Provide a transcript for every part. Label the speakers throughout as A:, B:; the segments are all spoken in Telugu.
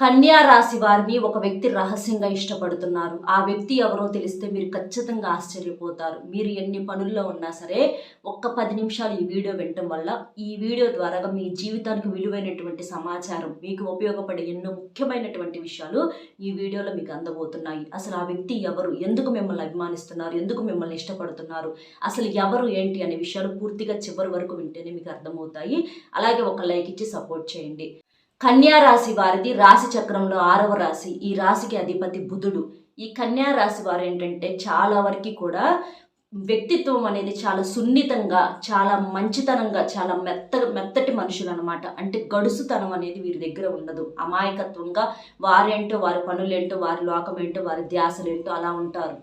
A: కన్యా రాశి వారిని ఒక వ్యక్తి రహస్యంగా ఇష్టపడుతున్నారు. ఆ వ్యక్తి ఎవరో తెలిస్తే మీరు ఖచ్చితంగా ఆశ్చర్యపోతారు. మీరు ఎన్ని పనుల్లో ఉన్నా సరే ఒక్క పది నిమిషాలు ఈ వీడియో వినటం వల్ల ఈ వీడియో ద్వారా మీ జీవితానికి విలువైనటువంటి సమాచారం మీకు ఉపయోగపడే ఎన్నో ముఖ్యమైనటువంటి విషయాలు ఈ వీడియోలో మీకు అందబోతున్నాయి. అసలు ఆ వ్యక్తి ఎవరు? ఎందుకు మిమ్మల్ని అభిమానిస్తున్నారు? ఎందుకు మిమ్మల్ని ఇష్టపడుతున్నారు? అసలు ఎవరు ఏంటి అనే విషయాలు పూర్తిగా చివరి వరకు వింటేనే మీకు అర్థమవుతాయి. అలాగే ఒక లైక్ ఇచ్చి సపోర్ట్ చేయండి. కన్యా రాశి వారిది రాశి చక్రంలో ఆరవ రాశి ఈ రాశికి అధిపతి బుధుడు. ఈ కన్యా రాశి వారు ఏంటంటే చాలా వరకు కూడా వ్యక్తిత్వం అనేది చాలా సున్నితంగా చాలా మంచితనంగా చాలా మెత్త మెత్తటి మనుషులు అనమాట అంటే గడుసుతనం అనేది వీరి దగ్గర ఉండదు. అమాయకత్వంగా వారేంటో వారి పనులేంటో వారి లోకం ఏంటో వారి ధ్యాసలేంటో అలా ఉంటారు.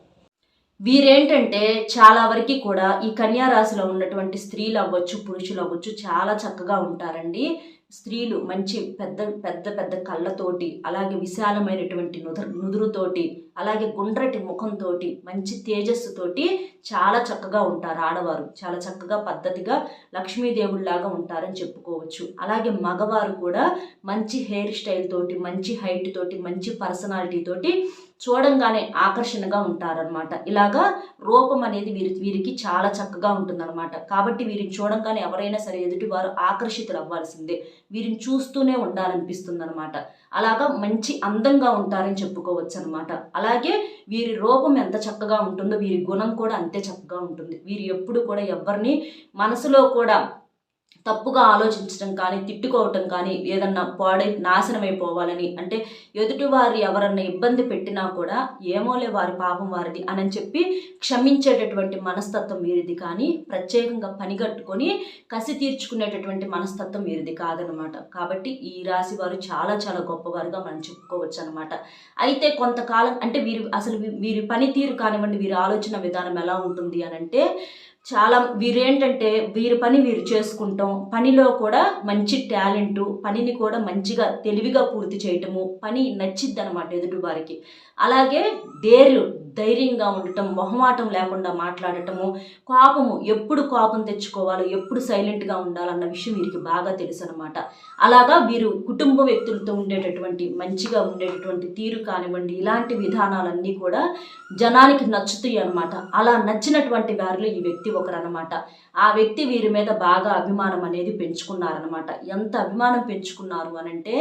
A: వీరేంటంటే చాలా వరకు కూడా ఈ కన్యా రాశిలో ఉన్నటువంటి స్త్రీలు అవ్వచ్చు పురుషులు అవ్వచ్చు చాలా చక్కగా ఉంటారండి. స్త్రీలు మంచి పెద్ద పెద్ద పెద్ద కళ్ళతోటి అలాగే విశాలమైనటువంటి నుదురు నుదురుతోటి అలాగే గుండ్రటి ముఖంతోటి మంచి తేజస్సుతోటి చాలా చక్కగా ఉంటారు ఆడవారు. చాలా చక్కగా పద్ధతిగా లక్ష్మీదేవుల్లాగా ఉంటారని చెప్పుకోవచ్చు. అలాగే మగవారు కూడా మంచి హెయిర్ స్టైల్ తోటి మంచి హైట్ తోటి మంచి పర్సనాలిటీ తోటి చూడంగానే ఆకర్షణగా ఉంటారనమాట ఇలాగా రూపం అనేది వీరి వీరికి చాలా చక్కగా ఉంటుందన్నమాట. కాబట్టి వీరిని చూడంగానే ఎవరైనా సరే ఎదుటి వారు ఆకర్షితులు అవ్వాల్సిందే వీరిని చూస్తూనే ఉండాలనిపిస్తుంది అనమాట అలాగా మంచి అందంగా ఉంటారని చెప్పుకోవచ్చు అనమాట అలాగే వీరి రూపం ఎంత చక్కగా ఉంటుందో వీరి గుణం కూడా అంతే చక్కగా ఉంటుంది. వీరు ఎప్పుడు కూడా ఎవరిని మనసులో కూడా తప్పుగా ఆలోచించడం కానీ తిట్టుకోవటం కానీ ఏదన్నా పాడై నాశనమైపోవాలని అంటే ఎదుటివారు ఎవరన్నా ఇబ్బంది పెట్టినా కూడా ఏమోలే వారి పాపం వారిది అని చెప్పి క్షమించేటటువంటి మనస్తత్వం వీరిది కానీ ప్రత్యేకంగా పనిగట్టుకొని కసి తీర్చుకునేటటువంటి మనస్తత్వం వీరిది కాదనమాట కాబట్టి ఈ రాశి వారు చాలా చాలా గొప్పవారుగా మనం చెప్పుకోవచ్చు అనమాట అయితే కొంతకాలం అంటే వీరు అసలు వీరి పనితీరు కానివ్వండి వీరి ఆలోచన విధానం ఎలా ఉంటుంది అని అంటే చాలా వీరేంటంటే వీరి పని వీరు చేసుకుంటాం. పనిలో కూడా మంచి టాలెంట్ పనిని కూడా మంచిగా తెలివిగా పూర్తి చేయటము పని నచ్చిద్ది అనమాట ఎదుటి వారికి. అలాగే ధైర్యం ధైర్యంగా ఉండటం మొహమాటం లేకుండా మాట్లాడటము కోపము ఎప్పుడు కోపం తెచ్చుకోవాలో ఎప్పుడు సైలెంట్గా ఉండాలన్న విషయం వీరికి బాగా తెలుసు అనమాట అలాగా వీరు కుటుంబ వ్యక్తులతో ఉండేటటువంటి మంచిగా ఉండేటటువంటి తీరు కానివ్వండి ఇలాంటి విధానాలన్నీ కూడా జనానికి నచ్చుతాయి అనమాట అలా నచ్చినటువంటి వారిలో ఈ వ్యక్తి ఒకరు అనమాట ఆ వ్యక్తి వీరి మీద బాగా అభిమానం అనేది పెంచుకున్నారనమాట ఎంత అభిమానం పెంచుకున్నారు అనంటే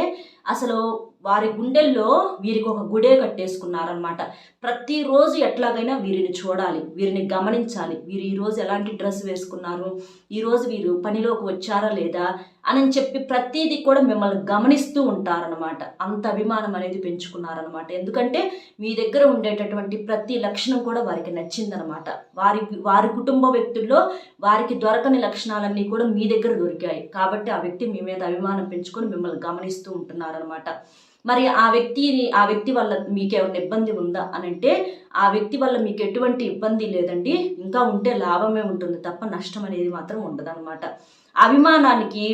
A: అసలు వారి గుండెల్లో వీరికి ఒక గుడే కట్టేసుకున్నారనమాట ప్రతిరోజు ఎట్లాగైనా వీరిని చూడాలి వీరిని గమనించాలి. వీరు ఈరోజు ఎలాంటి డ్రెస్ వేసుకున్నారు ఈరోజు వీరు పనిలోకి వచ్చారా లేదా అని చెప్పి ప్రతిదీ కూడా మిమ్మల్ని గమనిస్తూ ఉంటారనమాట అంత అభిమానం అనేది పెంచుకున్నారనమాట ఎందుకంటే మీ దగ్గర ఉండేటటువంటి ప్రతి లక్షణం కూడా వారికి నచ్చిందనమాట వారి వారి కుటుంబ వ్యక్తుల్లో వారికి దొరకని లక్షణాలన్నీ కూడా మీ దగ్గర దొరికాయి. కాబట్టి ఆ వ్యక్తి మీ మీద అభిమానం పెంచుకొని మిమ్మల్ని గమనిస్తూ ఉంటున్నారనమాట మరి ఆ వ్యక్తిని ఆ వ్యక్తి వల్ల మీకు ఏమైనా ఇబ్బంది ఉందా అని అంటే ఆ వ్యక్తి వల్ల మీకు ఎటువంటి ఇబ్బంది లేదండి. ఇంకా ఉంటే లాభమే ఉంటుంది తప్ప నష్టం అనేది మాత్రం ఉండదన్నమాట. అభిమానానికి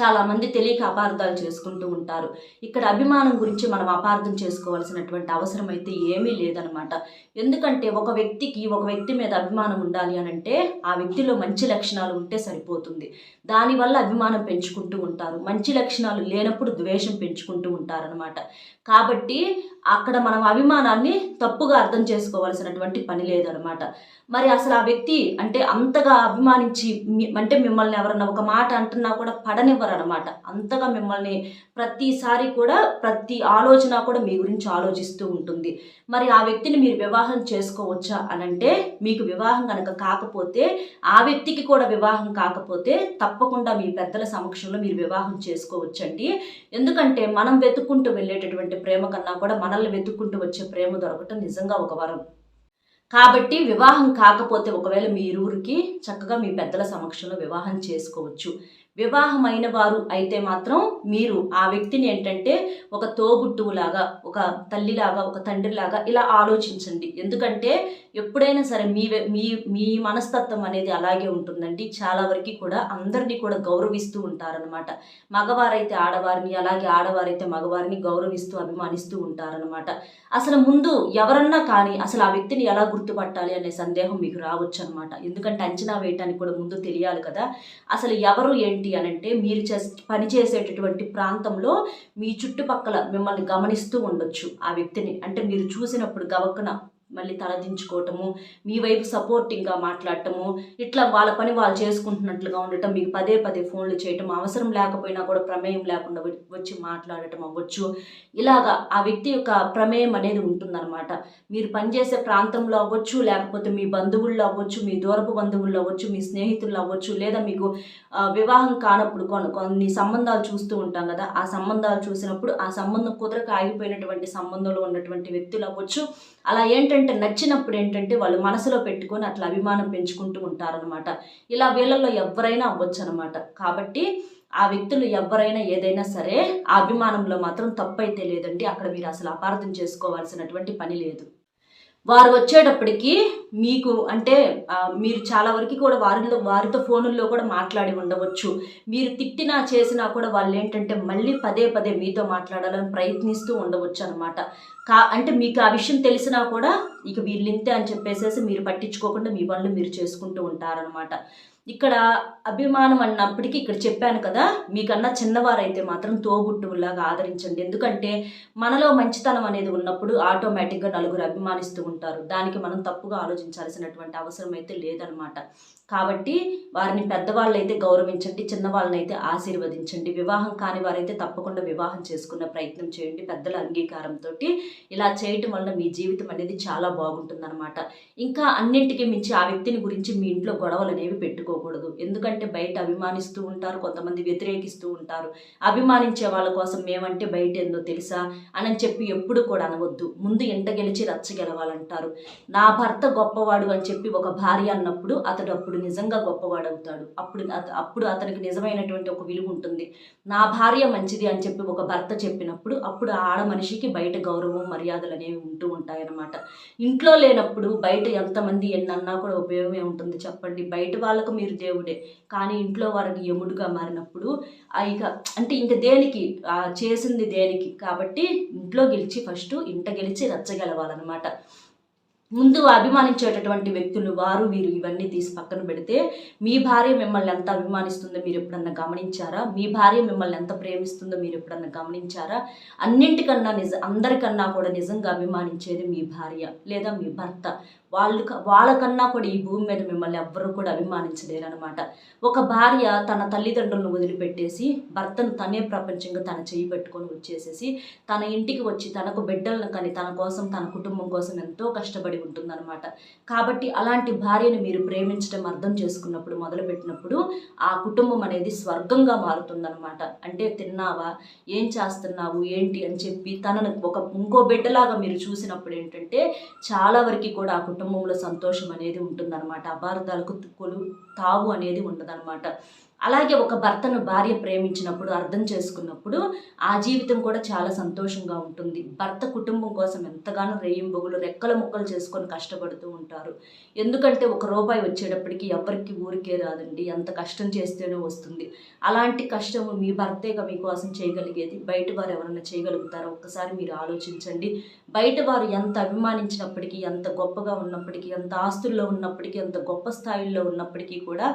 A: చాలా మంది తెలియక అపార్థాలు చేసుకుంటూ ఉంటారు. ఇక్కడ అభిమానం గురించి మనం అపార్థం చేసుకోవాల్సినటువంటి అవసరం అయితే ఏమీ లేదనమాట ఎందుకంటే ఒక వ్యక్తికి ఒక వ్యక్తి మీద అభిమానం ఉండాలి అని అంటే ఆ వ్యక్తిలో మంచి లక్షణాలు ఉంటే సరిపోతుంది. దానివల్ల అభిమానం పెంచుకుంటూ ఉంటారు. మంచి లక్షణాలు లేనప్పుడు ద్వేషం పెంచుకుంటూ ఉంటారనమాట కాబట్టి అక్కడ మనం అభిమానాన్ని తప్పుగా అర్థం చేసుకోవాల్సినటువంటి పని లేదనమాట మరి అసలు ఆ వ్యక్తి అంటే అంతగా అభిమానించి అంటే మిమ్మల్ని ఎవరన్నా ఒక మాట అంటున్నా కూడా పడనివ్వరు. అనమాట అంతగా మిమ్మల్ని ప్రతిసారి కూడా ప్రతి ఆలోచన కూడా మీ గురించి ఆలోచిస్తూ ఉంటుంది. మరి ఆ వ్యక్తిని మీరు వివాహం చేసుకోవచ్చా అని అంటే మీకు వివాహం కనుక కాకపోతే ఆ వ్యక్తికి కూడా వివాహం కాకపోతే తప్పకుండా మీ పెద్దల సమక్షంలో మీరు వివాహం చేసుకోవచ్చండి. ఎందుకంటే మనం వెతుక్కుంటూ వెళ్ళేటటువంటి ప్రేమ కన్నా కూడా మనల్ని వెతుక్కుంటూ వచ్చే ప్రేమ దొరకటం నిజంగా ఒక వరం. కాబట్టి వివాహం కాకపోతే ఒకవేళ మీ ఇరువురికి చక్కగా మీ పెద్దల సమక్షంలో వివాహం చేసుకోవచ్చు. వివాహమైన వారు అయితే మాత్రం మీరు ఆ వ్యక్తిని ఏంటంటే ఒక తోబుట్టువులాగా ఒక తల్లిలాగా ఒక తండ్రిలాగా ఇలా ఆలోచించండి. ఎందుకంటే ఎప్పుడైనా సరే మీ మీ మీ మనస్తత్వం అనేది అలాగే ఉంటుందండి. చాలా వరకు కూడా అందరినీ కూడా గౌరవిస్తూ ఉంటారనమాట మగవారైతే ఆడవారిని అలాగే ఆడవారైతే మగవారిని గౌరవిస్తూ అభిమానిస్తూ ఉంటారనమాట అసలు ముందు ఎవరన్నా కానీ అసలు ఆ వ్యక్తిని ఎలా గుర్తుపట్టాలి అనే సందేహం మీకు రావచ్చు అనమాట ఎందుకంటే అంచనా వేయటానికి కూడా ముందు తెలియాలి కదా. అసలు ఎవరు ఏంటి అని అంటే మీరు చేస్ పనిచేసేటటువంటి ప్రాంతంలో మీ చుట్టుపక్కల మిమ్మల్ని గమనిస్తూ ఉండొచ్చు. ఆ వ్యక్తిని అంటే మీరు చూసినప్పుడు గవక్కున మళ్ళీ తలదించుకోవటము మీ వైపు సపోర్టింగ్గా మాట్లాడటము ఇట్లా వాళ్ళ పని వాళ్ళు చేసుకుంటున్నట్లుగా ఉండటం మీకు పదే పదే ఫోన్లు చేయటం అవసరం లేకపోయినా కూడా ప్రమేయం లేకుండా వచ్చి మాట్లాడటం అవ్వచ్చు. ఇలాగా ఆ వ్యక్తి యొక్క ప్రమేయం అనేది ఉంటుందన్నమాట. మీరు పనిచేసే ప్రాంతంలో అవ్వచ్చు లేకపోతే మీ బంధువుల్లో అవ్వచ్చు మీ దూరపు బంధువుల్లో అవ్వచ్చు మీ స్నేహితుల్లో అవ్వచ్చు లేదా మీకు వివాహం కానప్పుడు కొన్ని కొన్ని సంబంధాలు చూస్తూ ఉంటాం కదా ఆ సంబంధాలు చూసినప్పుడు ఆ సంబంధం కుదరక ఆగిపోయినటువంటి సంబంధంలో ఉన్నటువంటి వ్యక్తులు అవ్వచ్చు. అలా ఏంటంటే నచ్చినప్పుడు ఏంటంటే వాళ్ళు మనసులో పెట్టుకొని అట్లా అభిమానం పెంచుకుంటూ ఉంటారనమాట ఇలా వీళ్ళల్లో ఎవరైనా అవ్వచ్చు అనమాట కాబట్టి ఆ వ్యక్తులు ఎవరైనా ఏదైనా సరే ఆ అభిమానంలో మాత్రం తప్పైతే లేదండి. అక్కడ మీరు అసలు అపార్థం చేసుకోవాల్సినటువంటి పని లేదు. వారు వచ్చేటప్పటికి మీకు అంటే మీరు చాలా వరకు కూడా వారిలో వారితో ఫోనుల్లో కూడా మాట్లాడి ఉండవచ్చు. మీరు తిట్టినా చేసినా కూడా వాళ్ళు ఏంటంటే మళ్ళీ పదే పదే మీతో మాట్లాడాలని ప్రయత్నిస్తూ ఉండవచ్చు అనమాట కా అంటే మీకు ఆ విషయం తెలిసినా కూడా ఇక వీళ్ళింతే అని చెప్పేసేసి మీరు పట్టించుకోకుండా మీ పనులు మీరు చేసుకుంటూ ఉంటారనమాట ఇక్కడ అభిమానం అన్నప్పటికీ ఇక్కడ చెప్పాను కదా మీకన్నా చిన్నవారైతే మాత్రం తోబుట్టువులాగా ఆదరించండి. ఎందుకంటే మనలో మంచితనం అనేది ఉన్నప్పుడు ఆటోమేటిక్గా నలుగురు అభిమానిస్తూ ఉంటారు. దానికి మనం తప్పుగా ఆలోచించాల్సినటువంటి అవసరం అయితే లేదనమాట కాబట్టి వారిని పెద్దవాళ్ళైతే అయితే గౌరవించండి చిన్నవాళ్ళనైతే ఆశీర్వదించండి వివాహం కాని వారైతే తప్పకుండా వివాహం చేసుకునే ప్రయత్నం చేయండి పెద్దల అంగీకారంతో ఇలా చేయటం వల్ల మీ జీవితం అనేది చాలా బాగుంటుందన్నమాట. ఇంకా అన్నింటికి మించి ఆ వ్యక్తిని గురించి మీ ఇంట్లో గొడవలు అనేవి పెట్టుకోకూడదు. ఎందుకంటే బయట అభిమానిస్తూ ఉంటారు కొంతమంది వ్యతిరేకిస్తూ ఉంటారు. అభిమానించే వాళ్ళ కోసం మేమంటే బయట ఏందో తెలుసా? అని చెప్పి ఎప్పుడు కూడా అనవద్దు. ముందు ఎంట గెలిచి రచ్చ గెలవాలంటారు. నా భర్త గొప్పవాడు అని చెప్పి ఒక భార్య అన్నప్పుడు అతడు అప్పుడు నిజంగా గొప్పవాడు అవుతాడు అప్పుడు అత- అప్పుడు అతనికి నిజమైనటువంటి ఒక విలువ ఉంటుంది. నా భార్య మంచిది అని చెప్పి ఒక భర్త చెప్పినప్పుడు అప్పుడు ఆ ఆడ మనిషికి బయట గౌరవం మర్యాదలు అనేవి ఉంటూ ఉంటాయన్నమాట. ఇంట్లో లేనప్పుడు బయట ఎంతమంది ఎన్నన్నా కూడా ఉపయోగమే ఉంటుంది చెప్పండి. బయట వాళ్ళకు మీరు దేవుడే. కానీ ఇంట్లో వారికి యముడుగా మారినప్పుడు ఇక అంటే ఇంక దేనికి చేసింది దేనికి? కాబట్టి ఇంట్లో గెలిచి ఫస్ట్ ఇంట గెలిచి రచ్చగలవాలన్నమాట ముందు అభిమానించేటటువంటి వ్యక్తులు వారు వీరు ఇవన్నీ తీసి పక్కన పెడితే మీ భార్య మిమ్మల్ని ఎంత అభిమానిస్తుందో మీరు ఎప్పుడన్నా గమనించారా? మీ భార్య మిమ్మల్ని ఎంత ప్రేమిస్తుందో మీరు ఎప్పుడన్నా గమనించారా? అన్నింటికన్నా నిజ అందరికన్నా కూడా నిజంగా అభిమానించేది మీ భార్య లేదా మీ భర్త. వాళ్ళు వాళ్ళకన్నా కూడా ఈ భూమి మీద మిమ్మల్ని ఎవ్వరూ కూడా అభిమానించలేరు అనమాట ఒక భార్య తన తల్లిదండ్రులను వదిలిపెట్టేసి భర్తను తనే ప్రపంచంగా తన చేయి పెట్టుకొని వచ్చేసేసి తన ఇంటికి వచ్చి తనకు బిడ్డలను కానీ తన కోసం తన కుటుంబం కోసం ఎంతో కష్టపడి ఉంటుందన్నమాట. కాబట్టి అలాంటి భార్యను మీరు ప్రేమించడం అర్థం చేసుకున్నప్పుడు మొదలుపెట్టినప్పుడు ఆ కుటుంబం అనేది స్వర్గంగా మారుతుందన్నమాట. అంటే తిన్నావా? ఏం చేస్తున్నావు? ఏంటి? అని చెప్పి తనను ఒక ఇంకో బిడ్డలాగా మీరు చూసినప్పుడు ఏంటంటే చాలా వరకు కూడా ఆ కుటుంబంలో సంతోషం అనేది ఉంటుందన్నమాట. అపార్థాలకు కొలు తావు అనేది ఉండదన్నమాట. అలాగే ఒక భర్తను భార్య ప్రేమించినప్పుడు అర్థం చేసుకున్నప్పుడు ఆ జీవితం కూడా చాలా సంతోషంగా ఉంటుంది. భర్త కుటుంబం కోసం ఎంతగానో రేయింబొగులు రెక్కల ముక్కలు చేసుకొని కష్టపడుతూ ఉంటారు. ఎందుకంటే ఒక రూపాయి వచ్చేటప్పటికి ఎవరికి ఊరికే రాదండి. ఎంత కష్టం చేస్తేనే వస్తుంది. అలాంటి కష్టం మీ భర్తేగా మీకోసం చేయగలిగేది? బయట వారు ఎవరైనా చేయగలుగుతారో? ఒక్కసారి మీరు ఆలోచించండి. బయట వారు ఎంత అభిమానించినప్పటికీ ఎంత గొప్పగా ఉన్నప్పటికీ ఎంత ఆస్తుల్లో ఉన్నప్పటికీ ఎంత గొప్ప స్థాయిల్లో ఉన్నప్పటికీ కూడా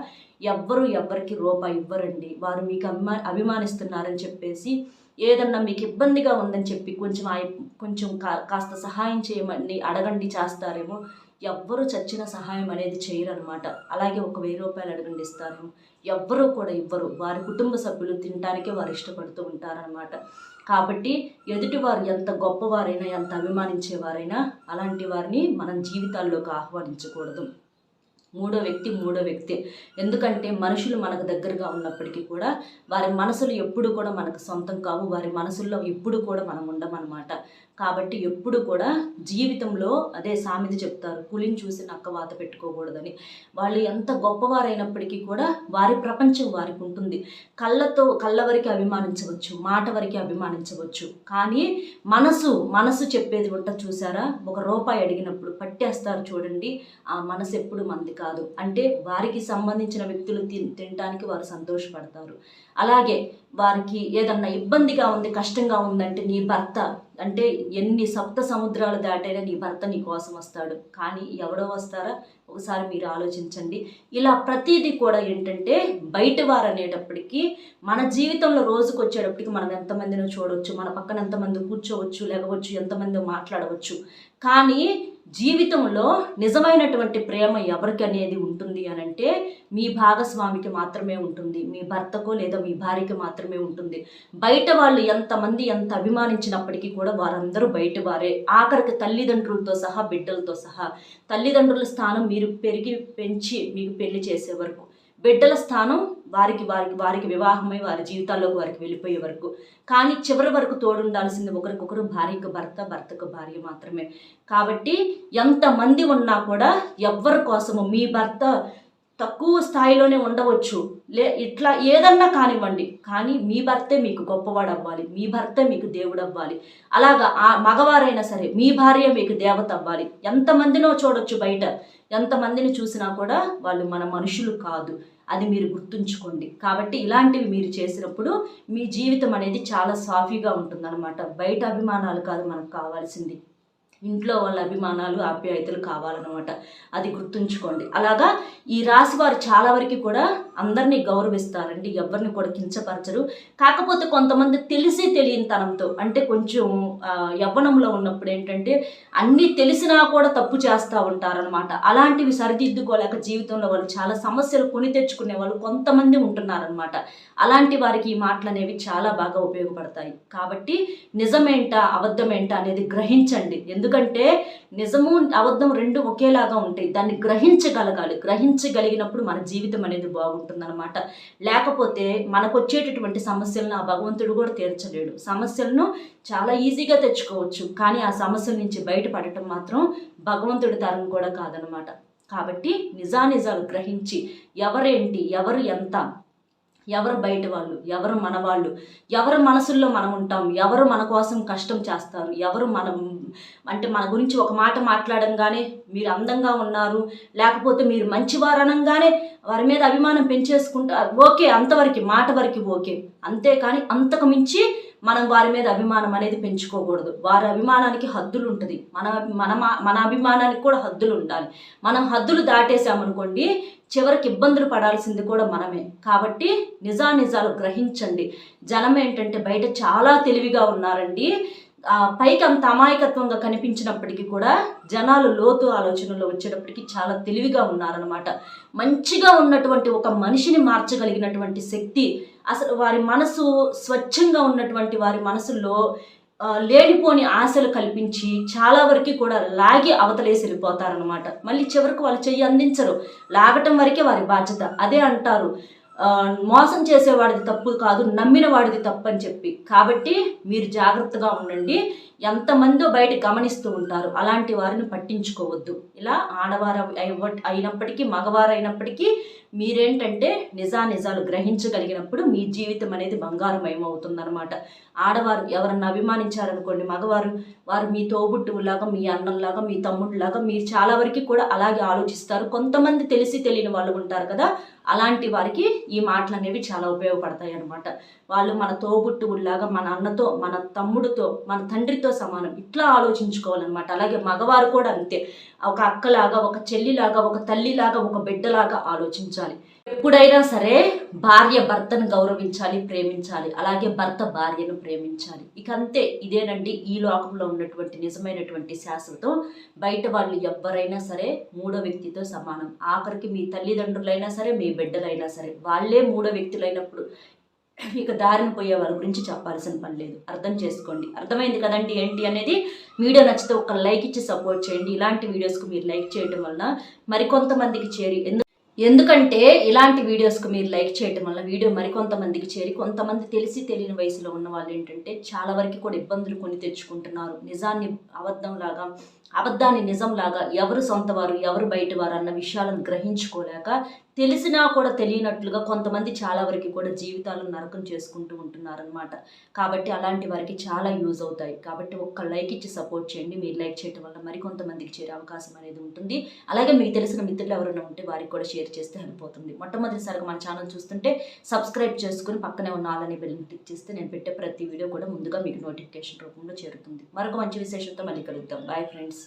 A: ఎవ్వరు ఎవ్వరికి రూపాయి ఇవ్వరండి. వారు మీకు అభిమా అభిమానిస్తున్నారని చెప్పేసి ఏదన్నా మీకు ఇబ్బందిగా ఉందని చెప్పి కొంచెం ఆ కొంచెం కా- కాస్త సహాయం చేయమని అడగండి చేస్తారేమో. ఎవ్వరు చచ్చిన సహాయం అనేది చేయరనమాట. అలాగే ఒక వెయ్యి రూపాయలు అడగండి ఇస్తారేమో. ఎవ్వరూ కూడా ఇవ్వరు. వారి కుటుంబ సభ్యులు తినడానికే వారు ఇష్టపడుతూ ఉంటారనమాట. కాబట్టి ఎదుటివారు ఎంత గొప్పవారైనా ఎంత అభిమానించేవారైనా అలాంటి వారిని మనం జీవితాల్లోకి ఆహ్వానించకూడదు. మూడో వ్యక్తి మూడో వ్యక్తి. ఎందుకంటే మనుషులు మనకు దగ్గరగా ఉన్నప్పటికీ కూడా వారి మనసులు ఎప్పుడు కూడా మనకు సొంతం కావు. వారి మనసుల్లో ఎప్పుడు కూడా మనం ఉండమన్నమాట. కాబట్టి ఎప్పుడు కూడా జీవితంలో అదే సామెత చెప్తారు. పులిని చూసి నక్క వాత పెట్టుకోకూడదని. వాళ్ళు ఎంత గొప్పవారైనప్పటికీ కూడా వారి ప్రపంచం వారికి ఉంటుంది. కళ్ళతో కళ్ళ వరకు అభిమానించవచ్చు మాట వరకు అభిమానించవచ్చు. కానీ మనసు మనసు చెప్పేది ఉంట చూసారా? ఒక రూపాయి అడిగినప్పుడు పట్టేస్తారు చూడండి. ఆ మనసు ఎప్పుడు మంది కాదు. కాదు. అంటే వారికి సంబంధించిన వ్యక్తులు తినటానికి వారు సంతోషపడతారు. అలాగే వారికి ఏదన్నా ఇబ్బందిగా ఉంది కష్టంగా ఉందంటే నీ భర్త అంటే ఎన్ని సప్త సముద్రాలు దాటైనా నీ భర్త నీ కోసం వస్తాడు. కానీ ఎవడో వస్తారా? ఒకసారి మీరు ఆలోచించండి. ఇలా ప్రతిదీ కూడా ఏంటంటే బయట వారు అనేటప్పటికీ మన జీవితంలో రోజుకు వచ్చేటప్పటికి మనం ఎంతమందినో చూడవచ్చు మన పక్కన ఎంతమంది కూర్చోవచ్చు లేకపోవచ్చు ఎంతమంది మాట్లాడవచ్చు. కానీ జీవితంలో నిజమైనటువంటి ప్రేమ ఎవరికి అనేది ఉంటుంది అని అంటే మీ భాగస్వామికి మాత్రమే ఉంటుంది మీ భర్తకో లేదా మీ భార్యకి మాత్రమే ఉంటుంది. బయట వాళ్ళు ఎంతమంది ఎంత అభిమానించినప్పటికీ కూడా వారందరూ బయట వారే. ఆఖరికి తల్లిదండ్రులతో సహా బిడ్డలతో సహా. తల్లిదండ్రుల స్థానం మీరు పెరిగి పెంచి మీకు పెళ్ళి చేసే వరకు బిడ్డల స్థానం వారికి వారికి వారికి వివాహమై వారి జీవితాల్లోకి వారికి వెళ్ళిపోయే వరకు. కానీ చివరి వరకు తోడుండాల్సింది ఒకరికొకరు భార్యకు భర్త భర్తకు భార్య మాత్రమే. కాబట్టి ఎంతమంది ఉన్నా కూడా ఎవ్వరి కోసము మీ భర్త తక్కువ స్థాయిలోనే ఉండవచ్చు. లే ఇట్లా ఏదన్నా కానివ్వండి. కానీ మీ భర్తే మీకు గొప్పవాడు అవ్వాలి మీ భర్తే మీకు దేవుడు అవ్వాలి అలాగా ఆ మగవారైనా సరే మీ భార్య మీకు దేవత అవ్వాలి. ఎంతమందినో చూడొచ్చు బయట. ఎంతమందిని చూసినా కూడా వాళ్ళు మన మనుషులు కాదు. అది మీరు గుర్తుంచుకోండి. కాబట్టి ఇలాంటివి మీరు చేసినప్పుడు మీ జీవితం అనేది చాలా సాఫీగా ఉంటుందన్నమాట. బయట అభిమానాలు కాదు మనకు కావాల్సింది. ఇంట్లో వాళ్ళ అభిమానాలు ఆప్యాయతలు కావాలన్నమాట. అది గుర్తుంచుకోండి. అలాగా ఈ రాశి వారు చాలా వరకు కూడా అందరినీ గౌరవిస్తారండి. ఎవరిని కూడా కించపరచరు. కాకపోతే కొంతమంది తెలిసి తెలియని తనంతో అంటే కొంచెం యవ్వనంలో ఉన్నప్పుడు ఏంటంటే అన్నీ తెలిసినా కూడా తప్పు చేస్తూ ఉంటారనమాట అలాంటివి సరిదిద్దుకోలేక జీవితంలో వాళ్ళు చాలా సమస్యలు కొని తెచ్చుకునే వాళ్ళు కొంతమంది ఉంటున్నారనమాట అలాంటి వారికి ఈ మాటలు అనేవి చాలా బాగా ఉపయోగపడతాయి. కాబట్టి నిజమేంటా అబద్ధమేంటా అనేది గ్రహించండి. ఎందుకు ఎందుకంటే నిజము అబద్ధం రెండు ఒకేలాగా ఉంటాయి. దాన్ని గ్రహించగలగాలి. గ్రహించగలిగినప్పుడు మన జీవితం అనేది బాగుంటుందన్నమాట. లేకపోతే మనకు వచ్చేటటువంటి సమస్యలను ఆ భగవంతుడు కూడా తీర్చలేడు. సమస్యలను చాలా ఈజీగా తెచ్చుకోవచ్చు. కానీ ఆ సమస్యల నుంచి బయటపడటం మాత్రం భగవంతుడి తరం కూడా కాదనమాట కాబట్టి నిజానిజాలు గ్రహించి ఎవరేంటి ఎవరు ఎంత ఎవరు బయట వాళ్ళు ఎవరు మన వాళ్ళు ఎవరు మనసుల్లో మనం ఉంటాం ఎవరు మన కోసం కష్టం చేస్తారు ఎవరు మనం అంటే మన గురించి ఒక మాట మాట్లాడంగానే మీరు అందంగా ఉన్నారు లేకపోతే మీరు మంచివారు అనగానే వారి మీద అభిమానం పెంచేసుకుంటారు ఓకే అంతవరకు మాట వరకు ఓకే. అంతేకాని అంతకు మించి మనం వారి మీద అభిమానం అనేది పెంచుకోకూడదు. వారి అభిమానానికి హద్దులు ఉంటుంది. మన మన మా- మన అభిమానానికి కూడా హద్దులు ఉండాలి. మనం హద్దులు దాటేసామనుకోండి చివరికి ఇబ్బందులు పడాల్సింది కూడా మనమే. కాబట్టి నిజానిజాలు గ్రహించండి. జనం ఏంటంటే బయట చాలా తెలివిగా ఉన్నారండి. పైకి అంత అమాయకత్వంగా కనిపించినప్పటికీ కూడా జనాలు లోతు ఆలోచనలో వచ్చేటప్పటికి చాలా తెలివిగా ఉన్నారనమాట మంచిగా ఉన్నటువంటి ఒక మనిషిని మార్చగలిగినటువంటి శక్తి అసలు వారి మనసు స్వచ్ఛంగా ఉన్నటువంటి వారి మనసుల్లో లేనిపోని ఆశలు కల్పించి చాలా వరకు కూడా లాగి అవతలేసి వెళ్ళిపోతారనమాట మళ్ళీ చివరికి వాళ్ళు చెయ్యి అందించరు. లాగటం వరకే వారి బాధ్యత. అదే అంటారు. మోసం చేసేవాడిది తప్పు కాదు నమ్మిన వాడిది తప్పు అని చెప్పి. కాబట్టి మీరు జాగ్రత్తగా ఉండండి. ఎంతమందో బయట గమనిస్తూ ఉంటారు. అలాంటి వారిని పట్టించుకోవద్దు. ఇలా ఆడవారు అయినప్పటికీ మగవారు అయినప్పటికీ మీరేంటంటే నిజానిజాలు గ్రహించగలిగినప్పుడు మీ జీవితం అనేది బంగారమయం అవుతుందన్నమాట ఆడవారు ఎవరన్నా అభిమానించారనుకోండి మగవారు వారు మీ తోబుట్టువులాగా మీ అన్నంలాగా మీ తమ్ముడిలాగా మీరు చాలా వరకు కూడా అలాగే ఆలోచిస్తారు. కొంతమంది తెలిసి తెలియని వాళ్ళు ఉంటారు కదా అలాంటి వారికి ఈ మాటలు అనేవి చాలా ఉపయోగపడతాయి అనమాట వాళ్ళు మన తోబుట్టువుల్లాగా మన అన్నతో మన తమ్ముడితో మన తండ్రితో సమానం. ఇట్లా ఆలోచించుకోవాలన్నమాట. అలాగే మగవారు కూడా అంతే. ఒక అక్కలాగా ఒక చెల్లిలాగా ఒక తల్లిలాగా ఒక బిడ్డలాగా ఆలోచించాలి. ఎప్పుడైనా సరే భార్య భర్తను గౌరవించాలి ప్రేమించాలి. అలాగే భర్త భార్యను ప్రేమించాలి. ఇక అంతే. ఇదేనండి ఈ లోకంలో ఉన్నటువంటి నిజమైనటువంటి శాశ్వతం. బయట వాళ్ళు ఎవ్వరైనా సరే మూడో వ్యక్తితో సమానం. ఆఖరికి మీ తల్లిదండ్రులైనా సరే మీ బిడ్డలైనా సరే వాళ్ళే మూడో వ్యక్తులైనప్పుడు ఇక దారిని పోయే వాళ్ళ గురించి చెప్పాల్సిన పని లేదు. అర్థం చేసుకోండి. అర్థమైంది కదండి ఏంటి అనేది వీడియో నచ్చితే ఒక లైక్ ఇచ్చి సపోర్ట్ చేయండి. ఇలాంటి వీడియోస్కు మీరు లైక్ చేయడం వల్ల మరికొంతమందికి చేరి ఎందు ఎందుకంటే ఇలాంటి వీడియోస్కు మీరు లైక్ చేయడం వల్ల వీడియో మరికొంతమందికి చేరి కొంతమంది తెలిసి తెలియని వయసులో ఉన్న వాళ్ళు ఏంటంటే చాలా వరకు కూడా ఇబ్బందులు కొని తెచ్చుకుంటున్నారు. నిజాన్ని అబద్ధంలాగా అబద్ధాన్ని నిజంలాగా ఎవరు సొంత వారు ఎవరు బయట వారు అన్న విషయాలను గ్రహించుకోలేక తెలిసినా కూడా తెలియనట్లుగా కొంతమంది చాలా వరకు కూడా జీవితాలను నరకం చేసుకుంటూ ఉంటున్నారనమాట కాబట్టి అలాంటి వారికి చాలా యూజ్ అవుతాయి. కాబట్టి ఒక్క లైక్ ఇచ్చి సపోర్ట్ చేయండి. మీరు లైక్ చేయడం వల్ల మరికొంతమందికి చేరే అవకాశం అనేది ఉంటుంది. అలాగే మీకు తెలిసిన మిత్రులు ఎవరైనా ఉంటే వారికి కూడా షేర్ చేస్తే హెల్ప్ అవుతుంది. మొట్టమొదటిసారిగా మన ఛానల్ చూస్తుంటే సబ్స్క్రైబ్ చేసుకుని పక్కనే ఉన్న ఆలని బెల్ క్లిక్ చేస్తే నేను పెట్టే ప్రతి వీడియో కూడా ముందుగా మీకు నోటిఫికేషన్ రూపంలో చేరుతుంది. మరొక మంచి విశేషంతో మళ్ళీ కలుద్దాం. Bye friends